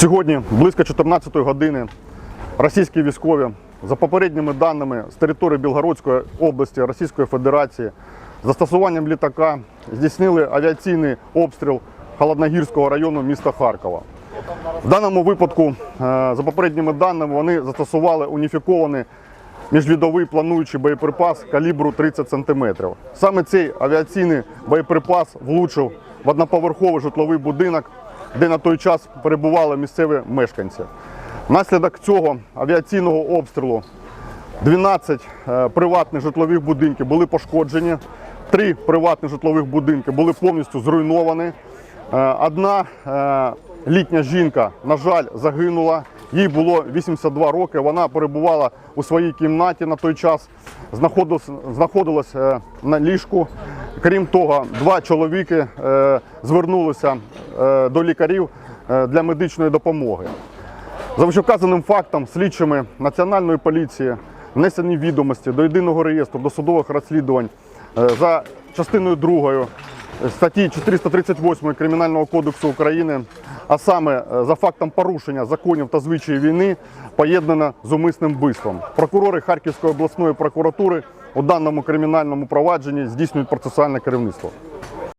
Сьогодні близько 14 години російські військові за попередніми даними з території Білгородської області Російської Федерації застосуванням літака здійснили авіаційний обстріл Холодногірського району міста Харкова. В даному випадку, е, за попередніми даними, вони застосували уніфікований міжвідовий плануючий боєприпас калібру 30 см. Саме цей авіаційний боєприпас влучив в одноповерховий житловий будинок, де на той час перебували місцеві мешканці. Внаслідок цього авіаційного обстрілу 12 е, приватних житлових будинків були пошкоджені, три приватних житлових будинки були повністю зруйновані. Е, Одна е, літня жінка, на жаль, загинула. Їй було 82 роки. Вона перебувала у своїй кімнаті на той час, е, на ліжку. Крім того, два чоловіки е, звернулися е, до лікарів е, для медичної допомоги. За вищевказаним фактом слідчими Національної поліції внесені відомості до єдиного реєстру досудових розслідувань за частиною 2 статті 438 Кримінального кодексу України, а саме за фактом порушення законів та звичаїв війни, поєднано з умисним вбивством. Прокурори Харківської обласної прокуратури у даному кримінальному провадженні здійснюють процесуальне керівництво.